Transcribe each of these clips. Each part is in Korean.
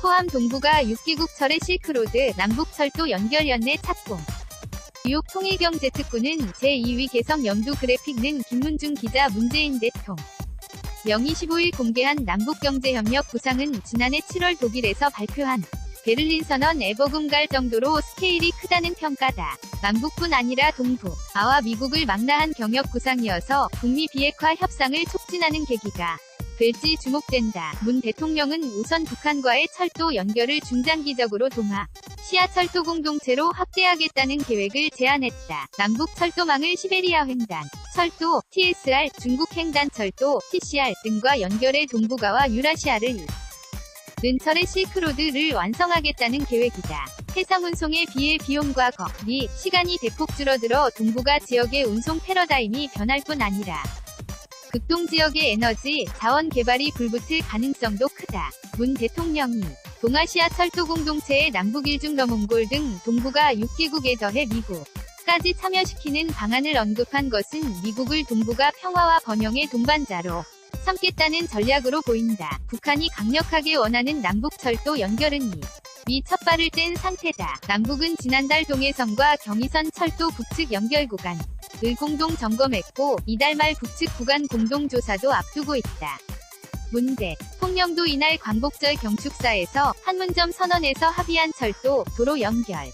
포함 동북아 6개국 철의 실크로드, 남북철도 연결 연내 착공. 뉴욕 통일경제 특구는 제2위 개성 연두 그래픽는 김문중 기자 문재인 대통. 명의 15일 공개한 남북경제협력 구상은 지난해 7월 독일에서 발표한 베를린 선언 에버금 갈 정도로 스케일이 크다는 평가다. 남북뿐 아니라 동북, 아와 미국을 망라한 경협 구상이어서 북미 비핵화 협상을 촉진하는 계기가 될지 주목된다. 문 대통령은 우선 북한과의 철도 연결을 중장기적으로 동하, 시아철도 공동체로 확대하겠다는 계획을 제안했다. 남북 철도망을 시베리아 횡단, 철도, TSR, 중국 횡단 철도, TCR 등과 연결해 동북아와 유라시아를 는철의 실크로드를 완성하겠다는 계획이다. 해상 운송에 비해 비용과 거리, 시간이 대폭 줄어들어 동북아 지역의 운송 패러다임이 변할 뿐 아니라 극동 지역의 에너지, 자원 개발이 불붙을 가능성도 크다. 문 대통령이 동아시아 철도 공동체의 남북 일중러 몽골 등 동북아 6개국에 더해 미국 까지 참여시키는 방안을 언급한 것은 미국을 동북아 평화와 번영의 동반자로 삼겠다는 전략으로 보인다. 북한이 강력하게 원하는 남북 철도 연결은 이. 미 첫 발을 뗀 상태다. 남북은 지난달 동해선과 경의선 철도 북측 연결 구간 을 공동 점검했고 이달 말 북측 구간 공동 조사도 앞두고 있다. 문대 통령도 이날 광복절 경축사에서 판문점 선언에서 합의한 철도 도로 연결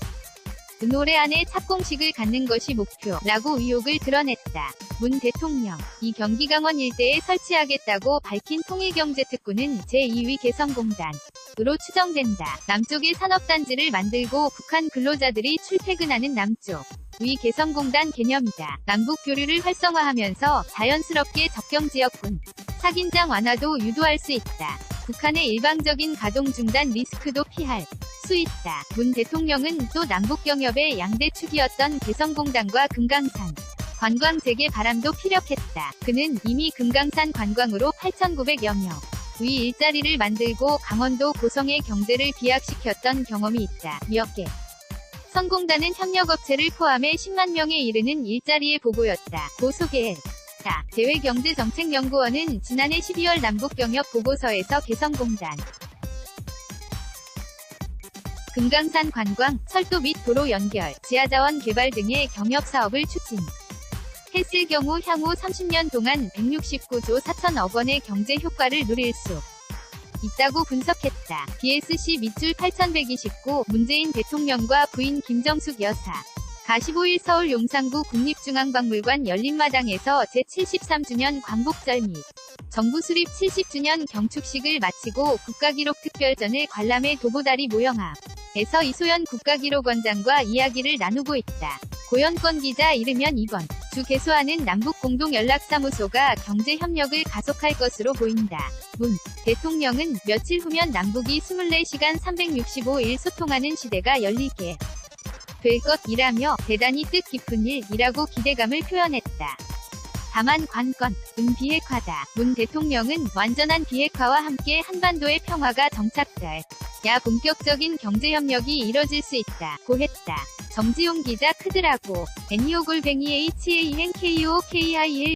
그 노래 안에 착공식을 갖는 것이 목표라고 의혹을 드러냈다. 문 대통령, 이 경기 강원 일대에 설치하겠다고 밝힌 통일경제특구는 제2위 개성공단으로 추정된다. 남쪽에 산업단지를 만들고 북한 근로자들이 출퇴근하는 남쪽. 위 개성공단 개념이다. 남북 교류를 활성화하면서 자연스럽게 접경 지역군 사긴장 완화도 유도할 수 있다. 북한의 일방적인 가동 중단 리스크도 피할 수 있다. 문 대통령은 또 남북 경협의 양대 축이었던 개성공단과 금강산 관광 재개 바람도 피력했다. 그는 이미 금강산 관광으로 8,900여 명. 위 일자리를 만들고 강원도 고성의 경제를 비약시켰던 경험이 있다. 몇 개. 선공단은 협력업체를 포함해 10만 명에 이르는 일자리의 보고였다. 고 소개했다. 대외경제정책연구원은 지난해 12월 남북경협 보고서에서 개성공단, 금강산 관광, 철도 및 도로 연결, 지하자원 개발 등의 경협 사업을 추진. 했을 경우 향후 30년 동안 169조 4천억 원의 경제 효과를 누릴 수 있다고 분석했다. BSC 밑줄 8129 문재인 대통령과 부인 김정숙 여사 가 15일 서울 용산구 국립중앙박물관 열린마당에서 제73주년 광복절 및 정부 수립 70주년 경축식을 마치고 국가기록 특별전을 관람해 도보다리 모형 앞에서 이소연 국가기록원장과 이야기를 나누고 있다. 고연권 기자 이르면 이번 주 개소하는 남북공동연락사무소가 경제협력을 가속할 것으로 보인다. 문 대통령은 며칠 후면 남북이 24시간 365일 소통하는 시대가 열리게 될 것이라며 대단히 뜻깊은 일이라고 기대감을 표현했다. 다만 관건, 은 비핵화다. 문 대통령은 완전한 비핵화와 함께 한반도의 평화가 정착될 야 본격적인 경제협력이 이뤄질 수 있다. 고 했다. 정지용 기자 크드라고, 애니오 골뱅이 HANKOKIL